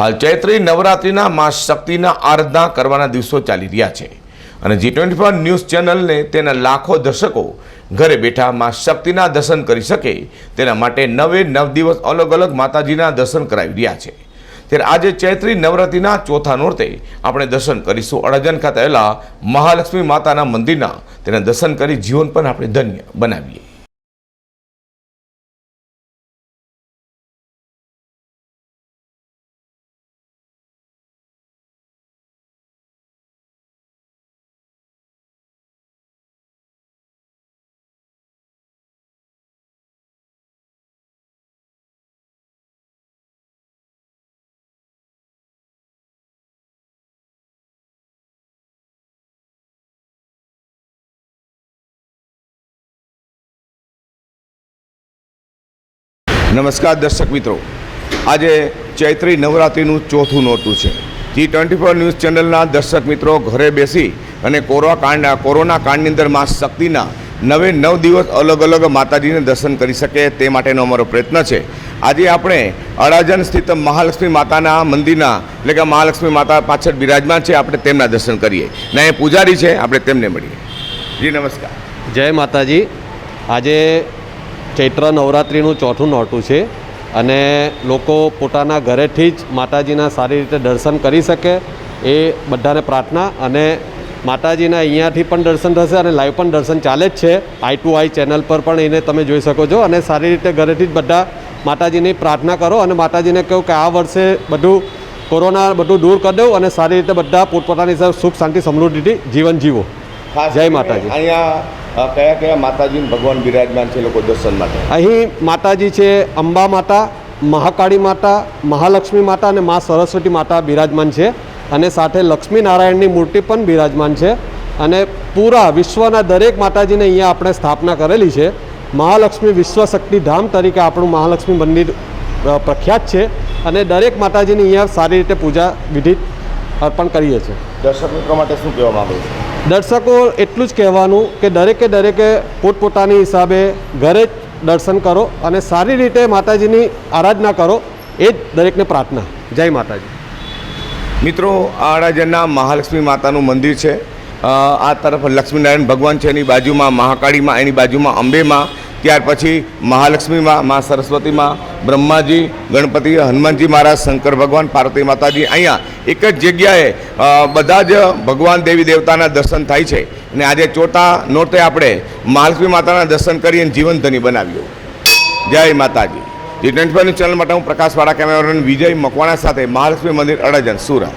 હાલ ચૈત્રી નવરાત્રિના મા શક્તિના આરાધના કરવાના દિવસો ચાલી રહ્યા છે. અને જી ટ્વેન્ટી ફોર ન્યૂઝ ચેનલને તેના લાખો દર્શકો ઘરે બેઠા મા શક્તિના દર્શન કરી શકે તેના માટે નવે નવ દિવસ અલગ અલગ માતાજીના દર્શન કરાવી રહ્યા છે. ત્યારે આજે ચૈત્રી નવરાત્રિના ચોથા નોરતે આપણે દર્શન કરીશું. અડજન ખાતે આવેલા મહાલક્ષ્મી માતાના મંદિરના તેના દર્શન કરી જીવન પણ આપણે ધન્ય બનાવીએ. નમસ્કાર દર્શક મિત્રો. આજે ચૈત્રી નવરાત્રિનું ચોથું નોરતું છે. જી ટ્વેન્ટી ફોર ન્યૂઝ ચેનલના દર્શક મિત્રો ઘરે બેસી અને કોરોના કાંડ કોરોના કાંડની અંદર મા શક્તિના નવે નવ દિવસ અલગ અલગ માતાજીને દર્શન કરી શકે તે માટેનો અમારો પ્રયત્ન છે. આજે આપણે અડાજન સ્થિત મહાલક્ષ્મી માતાના મંદિરના, એટલે કે મહાલક્ષ્મી માતા પાછળ બિરાજમાન છે, આપણે તેમના દર્શન કરીએ. ને એ પૂજારી છે, આપણે તેમને મળીએ. જી નમસ્કાર. જય માતાજી. આજે ચૈત્ર નવરાત્રિનું ચોથું નોરતું છે અને લોકો પોતાના ઘરેથી જ માતાજીના સારી રીતે દર્શન કરી શકે એ બધાને પ્રાર્થના અને માતાજીના અહીંયાથી પણ દર્શન થશે અને લાઈવ પણ દર્શન ચાલે જ છે આઈ ટુ આઈ ચેનલ પર પણ એને તમે જોઈ શકો છો અને સારી રીતે ઘરેથી જ બધા માતાજીની પ્રાર્થના કરો અને માતાજીને કહો કે આ વર્ષે બધું કોરોના બધું દૂર કરી દઉં અને સારી રીતે બધા પોતપોતાની સુખ શાંતિ સમૃદ્ધિથી જીવન જીવો જય માતાજી. અહીંયા કયા કયા માતાજી ભગવાન બિરાજમાન છે લોકો દર્શન માટે? અહીં માતાજી છે અંબા માતા મહાકાળી માતા મહાલક્ષ્મી માતા અને મા સરસ્વતી માતા બિરાજમાન છે. અને સાથે લક્ષ્મી નારાયણની મૂર્તિ પણ બિરાજમાન છે. અને પૂરા વિશ્વના દરેક માતાજીને અહીંયા આપણે સ્થાપના કરેલી છે. મહાલક્ષ્મી વિશ્વશક્તિ ધામ તરીકે આપણું મહાલક્ષ્મી મંદિર પ્રખ્યાત છે. અને દરેક માતાજીની અહીંયા સારી રીતે પૂજા વિધિ અર્પણ કરીએ છીએ. દર્શક મિત્રો માટે શું કહેવા માંગુ છું? દર્શકો એટલું જ કહેવાનું કે દરેકે દરેકે પોતપોતાની હિસાબે ઘરે જ દર્શન કરો અને સારી રીતે માતાજીની આરાધના કરો, એ જ દરેકને પ્રાર્થના. જય માતાજી. મિત્રો, આ અડાજણના મહાલક્ષ્મી માતાનું મંદિર છે. આ તરફ લક્ષ્મીનારાયણ ભગવાન છે, એની બાજુમાં મહાકાળીમાં, એની બાજુમાં અંબેમાં, ત્યાર પછી મહાલક્ષ્મીમાં, મા સરસ્વતીમાં, બ્રહ્માજી, ગણપતિ, હનુમાનજી મહારાજ, શંકર ભગવાન, પાર્વતી માતાજી, અહીંયા એક જ જગ્યાએ બધા જ ભગવાન દેવી દેવતાના દર્શન થાય છે. અને આજે ચોથા નોટે આપણે મહાલક્ષ્મી માતાના દર્શન કરી અને જીવનધની બનાવ્યું જય માતાજી. જી ટ્વેન્ટી ચેનલ માટે હું પ્રકાશવાળા કેમેરામેન વિજય મકવાણા સાથે મહાલક્ષ્મી મંદિર અડાજણ, સુરત.